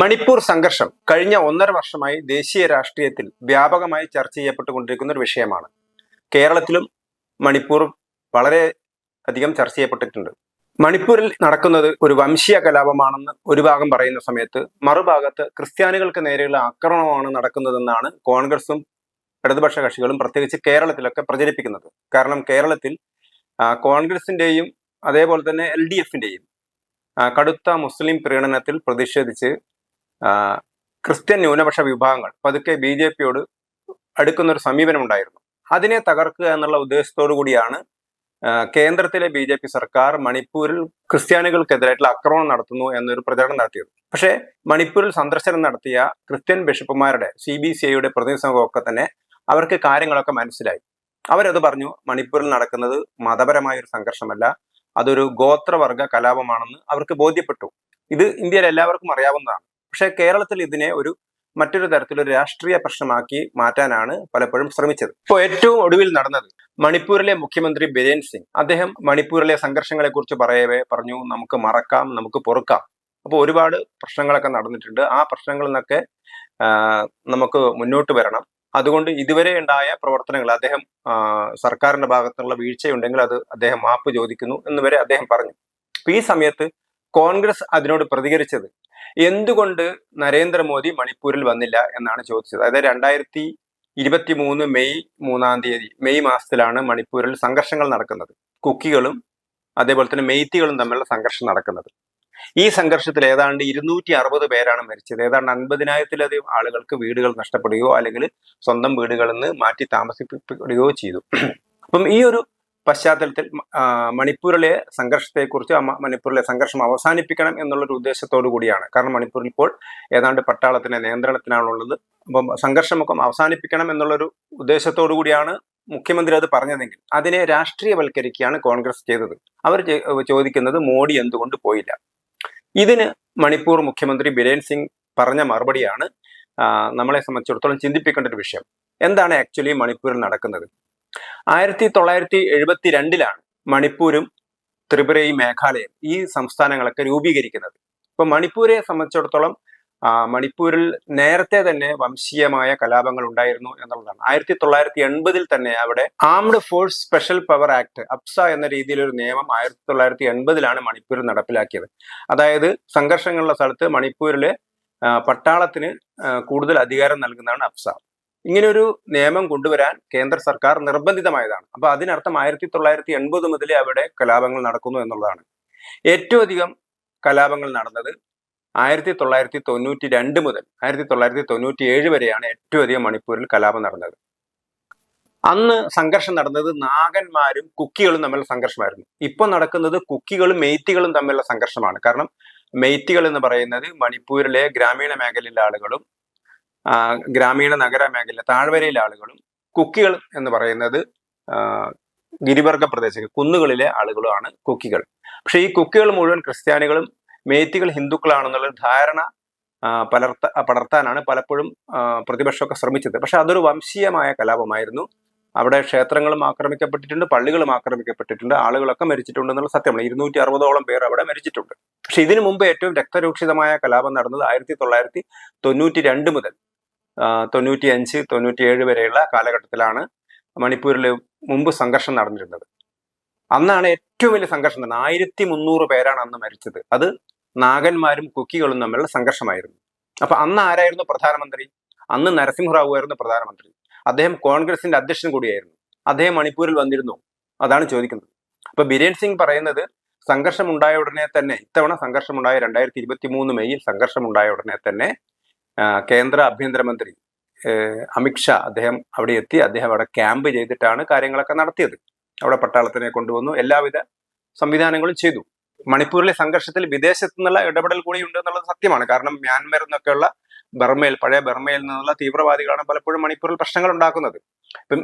മണിപ്പൂർ സംഘർഷം കഴിഞ്ഞ ഒന്നര വർഷമായി ദേശീയ രാഷ്ട്രീയത്തിൽ വ്യാപകമായി ചർച്ച ചെയ്യപ്പെട്ടുകൊണ്ടിരിക്കുന്ന ഒരു വിഷയമാണ്. കേരളത്തിലും മണിപ്പൂർ വളരെ അധികം ചർച്ച ചെയ്യപ്പെട്ടിട്ടുണ്ട്. മണിപ്പൂരിൽ നടക്കുന്നത് ഒരു വംശീയ കലാപമാണെന്ന് ഒരു ഭാഗം പറയുന്ന സമയത്ത് മറുഭാഗത്ത് ക്രിസ്ത്യാനികൾക്ക് നേരെയുള്ള ആക്രമണമാണ് നടക്കുന്നതെന്നാണ് കോൺഗ്രസും ഇടതുപക്ഷ കക്ഷികളും പ്രത്യേകിച്ച് കേരളത്തിലൊക്കെ പ്രചരിപ്പിക്കുന്നത്. കാരണം കേരളത്തിൽ കോൺഗ്രസിന്റെയും അതേപോലെ തന്നെ എൽ ഡി കടുത്ത മുസ്ലിം പ്രീണനത്തിൽ പ്രതിഷേധിച്ച് ക്രിസ്ത്യൻ ന്യൂനപക്ഷ വിഭാഗങ്ങൾ. പതുക്കെ ബി ജെ പിയോട് സമീപനം ഉണ്ടായിരുന്നു അതിനെ തകർക്കുക എന്നുള്ള ഉദ്ദേശത്തോടു കൂടിയാണ് കേന്ദ്രത്തിലെ ബി ജെ പി സർക്കാർ മണിപ്പൂരിൽ ക്രിസ്ത്യാനികൾക്കെതിരായിട്ടുള്ള ആക്രമണം നടത്തുന്നു എന്നൊരു പ്രചരണം നടത്തിയത്. പക്ഷേ മണിപ്പൂരിൽ സന്ദർശനം നടത്തിയ ക്രിസ്ത്യൻ ബിഷപ്പുമാരുടെ സി ബി സി ഐയുടെ പ്രതിനിധി സംഘമൊക്കെ തന്നെ അവർക്ക് കാര്യങ്ങളൊക്കെ മനസ്സിലായി. അവരത് പറഞ്ഞു മണിപ്പൂരിൽ നടക്കുന്നത് മതപരമായ ഒരു സംഘർഷമല്ല. അതൊരു ഗോത്രവർഗ കലാപമാണെന്ന് അവർക്ക് ബോധ്യപ്പെട്ടു. ഇത് ഇന്ത്യയിൽ എല്ലാവർക്കും അറിയാവുന്നതാണ്. പക്ഷേ കേരളത്തിൽ ഇതിനെ ഒരു മറ്റൊരു തരത്തിലൊരു രാഷ്ട്രീയ പ്രശ്നമാക്കി മാറ്റാനാണ് പലപ്പോഴും ശ്രമിച്ചത്. ഇപ്പോൾ ഏറ്റവും ഒടുവിൽ നടന്നത് മണിപ്പൂരിലെ മുഖ്യമന്ത്രി ബിരേൻ സിംഗ്. അദ്ദേഹം മണിപ്പൂരിലെ സംഘർഷങ്ങളെ കുറിച്ച് പറയവേ പറഞ്ഞു നമുക്ക് മറക്കാം നമുക്ക് പൊറുക്കാം. അപ്പോൾ ഒരുപാട് പ്രശ്നങ്ങളൊക്കെ നടന്നിട്ടുണ്ട്. ആ പ്രശ്നങ്ങളിൽ നിന്നൊക്കെ നമുക്ക് മുന്നോട്ട് വരണം. അതുകൊണ്ട് ഇതുവരെ ഉണ്ടായ പ്രവർത്തനങ്ങൾ അദ്ദേഹം സർക്കാരിന്റെ ഭാഗത്തുള്ള വീഴ്ചയുണ്ടെങ്കിൽ അത് അദ്ദേഹം മാപ്പ് ചോദിക്കുന്നു എന്ന് വരെ അദ്ദേഹം പറഞ്ഞു. ഈ സമയത്ത് കോൺഗ്രസ് അതിനോട് പ്രതികരിച്ചത് എന്തുകൊണ്ട് നരേന്ദ്രമോദി മണിപ്പൂരിൽ വന്നില്ല എന്നാണ് ചോദിച്ചത്? അതായത് രണ്ടായിരത്തി ഇരുപത്തി മൂന്ന് മെയ് മൂന്നാം തീയതി മെയ് മാസത്തിലാണ് മണിപ്പൂരിൽ സംഘർഷങ്ങൾ നടക്കുന്നത്. കുക്കികളും അതേപോലെ തന്നെ മെയ്ത്തികളും തമ്മിലുള്ള സംഘർഷം നടക്കുന്നത്. ഈ സംഘർഷത്തിൽ ഏതാണ്ട് ഇരുന്നൂറ്റി അറുപത് പേരാണ് മരിച്ചത്. ഏതാണ്ട് അൻപതിനായിരത്തിലധികം ആളുകൾക്ക് വീടുകൾ നഷ്ടപ്പെടുകയോ അല്ലെങ്കിൽ സ്വന്തം വീടുകളിൽ നിന്ന് മാറ്റി താമസിപ്പിക്കുകയോ ചെയ്തു. അപ്പം ഈ ഒരു പശ്ചാത്തലത്തിൽ മണിപ്പൂരിലെ സംഘർഷത്തെക്കുറിച്ച് മണിപ്പൂരിലെ സംഘർഷം അവസാനിപ്പിക്കണം എന്നുള്ളൊരു ഉദ്ദേശത്തോടു കൂടിയാണ്. കാരണം മണിപ്പൂരിൽ ഇപ്പോൾ ഏതാണ്ട് പട്ടാളത്തിന്റെ നിയന്ത്രണത്തിനാണുള്ളത്. അപ്പം സംഘർഷമൊക്കെ അവസാനിപ്പിക്കണം എന്നുള്ളൊരു ഉദ്ദേശത്തോടു കൂടിയാണ് മുഖ്യമന്ത്രി അത് പറഞ്ഞതെങ്കിൽ. അതിനെ രാഷ്ട്രീയവൽക്കരിക്കുകയാണ് കോൺഗ്രസ് ചെയ്തത്. അവർ ചോദിക്കുന്നത് മോഡി എന്തുകൊണ്ട് പോയില്ല? ഇതിന് മണിപ്പൂർ മുഖ്യമന്ത്രി ബിരേൻ സിംഗ് പറഞ്ഞ മറുപടിയാണ് നമ്മളെ സംബന്ധിച്ചിടത്തോളം ചിന്തിപ്പിക്കേണ്ട ഒരു വിഷയം. എന്താണ് ആക്ച്വലി മണിപ്പൂരിൽ നടക്കുന്നത്? ആയിരത്തി തൊള്ളായിരത്തി എഴുപത്തി രണ്ടിലാണ് മണിപ്പൂരും ത്രിപുരയും മേഘാലയയും ഈ സംസ്ഥാനങ്ങളൊക്കെ രൂപീകരിക്കുന്നത്. ഇപ്പൊ മണിപ്പൂരെ സംബന്ധിച്ചിടത്തോളം മണിപ്പൂരിൽ നേരത്തെ തന്നെ വംശീയമായ കലാപങ്ങൾ ഉണ്ടായിരുന്നു എന്നുള്ളതാണ്. ആയിരത്തി തൊള്ളായിരത്തി എൺപതിൽ തന്നെ അവിടെ armed force special power act AFSPA എന്ന രീതിയിലൊരു നിയമം ആയിരത്തി തൊള്ളായിരത്തി എൺപതിലാണ് മണിപ്പൂരിൽ നടപ്പിലാക്കിയത്. അതായത് സംഘർഷങ്ങളുള്ള സ്ഥലത്ത് മണിപ്പൂരിലെ പട്ടാളത്തിന് കൂടുതൽ അധികാരം നൽകുന്നതാണ് അപ്സ ഇങ്ങനൊരു നിയമം കൊണ്ടുവരാൻ കേന്ദ്ര സർക്കാർ നിർബന്ധിതമായതാണ്. അപ്പൊ അതിനർത്ഥം ആയിരത്തി തൊള്ളായിരത്തി എൺപത് മുതലേ അവിടെ കലാപങ്ങൾ നടക്കുന്നു എന്നുള്ളതാണ്. ഏറ്റവും അധികം കലാപങ്ങൾ നടന്നത് ആയിരത്തി തൊള്ളായിരത്തി തൊണ്ണൂറ്റി രണ്ട് മുതൽ ആയിരത്തി തൊള്ളായിരത്തി തൊണ്ണൂറ്റി ഏഴ് വരെയാണ് ഏറ്റവും അധികം മണിപ്പൂരിൽ കലാപം നടന്നത്. അന്ന് സംഘർഷം നടന്നത് നാഗന്മാരും കുക്കികളും തമ്മിലുള്ള സംഘർഷമായിരുന്നു. ഇപ്പൊ നടക്കുന്നത് കുക്കികളും മെയ്ത്തികളും തമ്മിലുള്ള സംഘർഷമാണ്. കാരണം മെയ്ത്തികൾ എന്ന് പറയുന്നത് മണിപ്പൂരിലെ ഗ്രാമീണ മേഖലയിലെ ആളുകളും ഗ്രാമീണ നഗര മേഖല താഴ്വരയിലെ ആളുകളും കുക്കികൾ എന്ന് പറയുന്നത് ഗിരിവർഗ പ്രദേശങ്ങൾ കുന്നുകളിലെ ആളുകളുമാണ് കുക്കികൾ. പക്ഷെ ഈ കുക്കികൾ മുഴുവൻ ക്രിസ്ത്യാനികളും മേത്തികൾ ഹിന്ദുക്കളാണെന്നുള്ള ധാരണ പലർത്ത പടർത്താനാണ് പലപ്പോഴും പ്രതിപക്ഷമൊക്കെ ശ്രമിച്ചത്. പക്ഷെ അതൊരു വംശീയമായ കലാപമായിരുന്നു. അവിടെ ക്ഷേത്രങ്ങളും ആക്രമിക്കപ്പെട്ടിട്ടുണ്ട് പള്ളികളും ആക്രമിക്കപ്പെട്ടിട്ടുണ്ട് ആളുകളൊക്കെ മരിച്ചിട്ടുണ്ട് എന്നുള്ള സത്യമാണ്. ഇരുന്നൂറ്റി അറുപതോളം പേർ അവിടെ മരിച്ചിട്ടുണ്ട്. പക്ഷെ ഇതിനു മുമ്പ് ഏറ്റവും രക്തരൂക്ഷിതമായ കലാപം നടന്നത് ആയിരത്തി തൊള്ളായിരത്തി തൊണ്ണൂറ്റി രണ്ട് മുതൽ തൊണ്ണൂറ്റി അഞ്ച് തൊണ്ണൂറ്റി ഏഴ് വരെയുള്ള കാലഘട്ടത്തിലാണ് മണിപ്പൂരിൽ മുമ്പ് സംഘർഷം നടന്നിരുന്നത്. അന്നാണ് ഏറ്റവും വലിയ സംഘർഷം നടന്നത്. ആയിരത്തി മുന്നൂറ് പേരാണ് അന്ന് മരിച്ചത്. അത് നാഗന്മാരും കുക്കികളും തമ്മിലുള്ള സംഘർഷമായിരുന്നു. അപ്പൊ അന്ന് ആരായിരുന്നു പ്രധാനമന്ത്രി? അന്ന് നരസിംഹറാവു ആയിരുന്നു പ്രധാനമന്ത്രി. അദ്ദേഹം കോൺഗ്രസിന്റെ അധ്യക്ഷൻ കൂടിയായിരുന്നു. അദ്ദേഹം മണിപ്പൂരിൽ വന്നിരുന്നു. അതാണ് ചോദിക്കുന്നത്. അപ്പൊ ബിരേൻ സിംഗ് പറയുന്നത് സംഘർഷം ഉണ്ടായ ഉടനെ തന്നെ ഇത്തവണ സംഘർഷമുണ്ടായ രണ്ടായിരത്തി ഇരുപത്തി മൂന്ന് മെയ്യിൽ സംഘർഷമുണ്ടായ ഉടനെ തന്നെ കേന്ദ്ര ആഭ്യന്തരമന്ത്രി അമിത്ഷാ അദ്ദേഹം അവിടെ എത്തി. അദ്ദേഹം അവിടെ ക്യാമ്പ് ചെയ്തിട്ടാണ് കാര്യങ്ങളൊക്കെ നടത്തിയത്. അവിടെ പട്ടാളത്തിനെ കൊണ്ടുവന്നു. എല്ലാവിധ സംവിധാനങ്ങളും ചെയ്തു. മണിപ്പൂരിലെ സംഘർഷത്തിൽ വിദേശത്തു നിന്നുള്ള ഇടപെടൽ കൂടി ഉണ്ട് എന്നുള്ളത് സത്യമാണ്. കാരണം മ്യാൻമറിൽ നിന്നൊക്കെയുള്ള ബർമയിൽ പഴയ ബർമയിൽ നിന്നുള്ള തീവ്രവാദികളാണ് പലപ്പോഴും മണിപ്പൂരിൽ പ്രശ്നങ്ങൾ ഉണ്ടാക്കുന്നത്. ഇപ്പം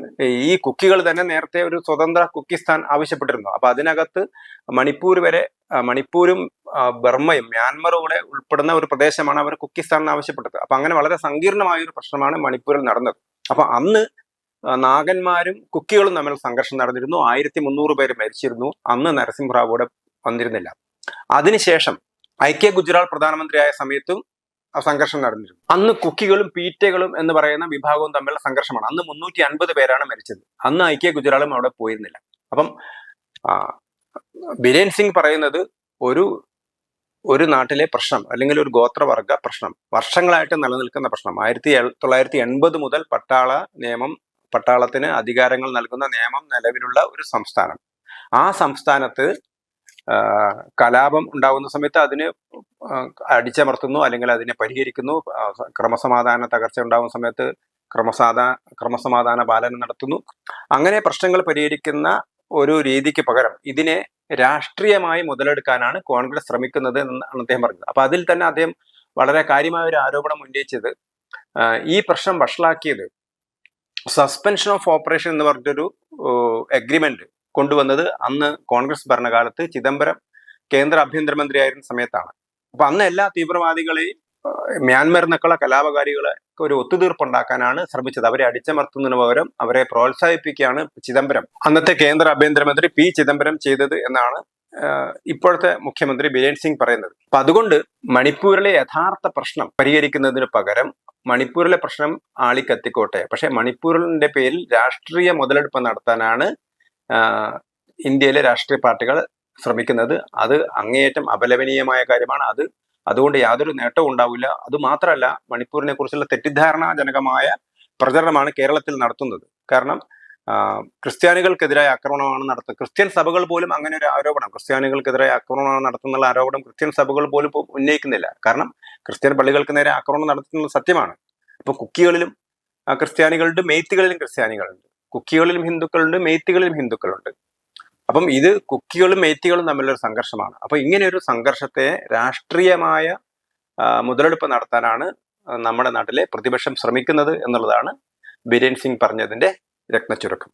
ഈ കുക്കികൾ തന്നെ നേരത്തെ ഒരു സ്വതന്ത്ര കുക്കിസ്ഥാൻ ആവശ്യപ്പെട്ടിരുന്നു. അപ്പൊ അതിനകത്ത് മണിപ്പൂർ വരെ മണിപ്പൂരും ബർമയും മ്യാൻമറും കൂടെ ഉൾപ്പെടുന്ന ഒരു പ്രദേശമാണ് അവർ കുക്കിസ്ഥാൻ ആവശ്യപ്പെട്ടത്. അപ്പൊ അങ്ങനെ വളരെ സങ്കീർണമായ ഒരു പ്രശ്നമാണ് മണിപ്പൂരിൽ നടന്നത്. അപ്പൊ അന്ന് നാഗന്മാരും കുക്കികളും തമ്മിൽ സംഘർഷം നടന്നിരുന്നു. ആയിരത്തി മുന്നൂറ് പേര് മരിച്ചിരുന്നു. അന്ന് നരസിംഹറാവു വന്നിരുന്നില്ല. അതിനുശേഷം ഐക്യ ഗുജറാൾ പ്രധാനമന്ത്രിയായ സമയത്തും സംഘർഷം നടന്നിരുന്നു. അന്ന് കുക്കികളും പീറ്റകളും എന്ന് പറയുന്ന വിഭാഗവും തമ്മിലുള്ള സംഘർഷമാണ്. അന്ന് മുന്നൂറ്റി അൻപത് പേരാണ് മരിച്ചത്. അന്ന് ഐക്യ ഗുജറാളും അവിടെ പോയിരുന്നില്ല. അപ്പം ബിരേൻ സിംഗ് പറയുന്നത് ഒരു ഒരു നാട്ടിലെ പ്രശ്നം അല്ലെങ്കിൽ ഒരു ഗോത്രവർഗ പ്രശ്നം വർഷങ്ങളായിട്ട് നിലനിൽക്കുന്ന പ്രശ്നം. ആയിരത്തി തൊള്ളായിരത്തി എൺപത് മുതൽ പട്ടാള നിയമം പട്ടാളത്തിന് അധികാരങ്ങൾ നൽകുന്ന നിയമം നിലവിലുള്ള ഒരു സംസ്ഥാനം. ആ സംസ്ഥാനത്ത് കലാപം ഉണ്ടാകുന്ന സമയത്ത് അതിന് അടിച്ചമർത്തുന്നു അല്ലെങ്കിൽ അതിനെ പരിഹരിക്കുന്നു. ക്രമസമാധാന തകർച്ച ഉണ്ടാകുന്ന സമയത്ത് ക്രമസാധാ ക്രമസമാധാന പാലനം നടത്തുന്നു. അങ്ങനെ പ്രശ്നങ്ങൾ പരിഹരിക്കുന്ന ഒരു രീതിക്ക് പകരം ഇതിനെ രാഷ്ട്രീയമായി മുതലെടുക്കാനാണ് കോൺഗ്രസ് ശ്രമിക്കുന്നത് എന്നാണ് അദ്ദേഹം പറഞ്ഞത്. അപ്പൊ അതിൽ തന്നെ അദ്ദേഹം വളരെ കാര്യമായ ഒരു ആരോപണം ഉന്നയിച്ചത്. ഈ പ്രശ്നം വഷളാക്കിയത് സസ്പെൻഷൻ ഓഫ് ഓപ്പറേഷൻ എന്ന് പറഞ്ഞൊരു അഗ്രിമെന്റ് കൊണ്ടുവന്നത് അന്ന് കോൺഗ്രസ് ഭരണകാലത്ത് ചിദംബരം കേന്ദ്ര ആഭ്യന്തരമന്ത്രിയായിരുന്ന സമയത്താണ്. അപ്പൊ അന്ന് എല്ലാ തീവ്രവാദികളെയും മ്യാൻമർ എന്നൊക്കെയുള്ള കലാപകാരികളെ ഒരു ഒത്തുതീർപ്പുണ്ടാക്കാനാണ് ശ്രമിച്ചത്. അവരെ അടിച്ചമർത്തുന്നതിന് പകരം അവരെ പ്രോത്സാഹിപ്പിക്കുകയാണ് ചിദംബരം. അന്നത്തെ കേന്ദ്ര ആഭ്യന്തരമന്ത്രി പി ചിദംബരം ചെയ്തത് എന്നാണ് ഇപ്പോഴത്തെ മുഖ്യമന്ത്രി ബിരേൻ സിംഗ് പറയുന്നത്. അപ്പൊ അതുകൊണ്ട് മണിപ്പൂരിലെ യഥാർത്ഥ പ്രശ്നം പരിഹരിക്കുന്നതിന് പകരം മണിപ്പൂരിലെ പ്രശ്നം ആളിക്കത്തിക്കോട്ടെ. പക്ഷെ മണിപ്പൂരിന്റെ പേരിൽ രാഷ്ട്രീയ മുതലെടുപ്പ് നടത്താനാണ് ഇന്ത്യയിലെ രാഷ്ട്രീയ പാർട്ടികൾ ശ്രമിക്കുന്നത് അത് അങ്ങേയറ്റം അപലപനീയമായ കാര്യമാണ്. അത് അതുകൊണ്ട് യാതൊരു നേട്ടവും ഉണ്ടാവില്ല. അത് മാത്രമല്ല മണിപ്പൂരിനെ കുറിച്ചുള്ള തെറ്റിദ്ധാരണാജനകമായ പ്രചരണമാണ് കേരളത്തിൽ നടത്തുന്നത്. കാരണം ക്രിസ്ത്യാനികൾക്കെതിരായ ആക്രമണമാണ് നടത്തുന്നത് ക്രിസ്ത്യൻ സഭകൾ പോലും അങ്ങനെ ഒരു ആരോപണം ക്രിസ്ത്യാനികൾക്കെതിരായ ആക്രമണമാണ് നടത്തുന്നുള്ള ആരോപണം ക്രിസ്ത്യൻ സഭകൾ പോലും ഉന്നയിക്കുന്നില്ല. കാരണം ക്രിസ്ത്യൻ പള്ളികൾക്ക് നേരെ ആക്രമണം നടത്തുന്നത് സത്യമാണ്. അപ്പൊ കുക്കികളിലും ക്രിസ്ത്യാനികളുണ്ട് മെയ്ത്തികളിലും ക്രിസ്ത്യാനികളുണ്ട്. കുക്കികളിലും ഹിന്ദുക്കളുണ്ട് മെയ്ത്തികളിലും ഹിന്ദുക്കളുണ്ട്. അപ്പം ഇത് കുക്കികളും മെയ്ത്തികളും തമ്മിലൊരു സംഘർഷമാണ്. അപ്പൊ ഇങ്ങനെ ഒരു സംഘർഷത്തെ രാഷ്ട്രീയമായ മുതലെടുപ്പ് നടത്താനാണ് നമ്മുടെ നാട്ടിലെ പ്രതിപക്ഷം ശ്രമിക്കുന്നത് എന്നുള്ളതാണ് ബിരേൻ സിംഗ് പറഞ്ഞതിന്റെ രത്നച്ചുരുക്കം.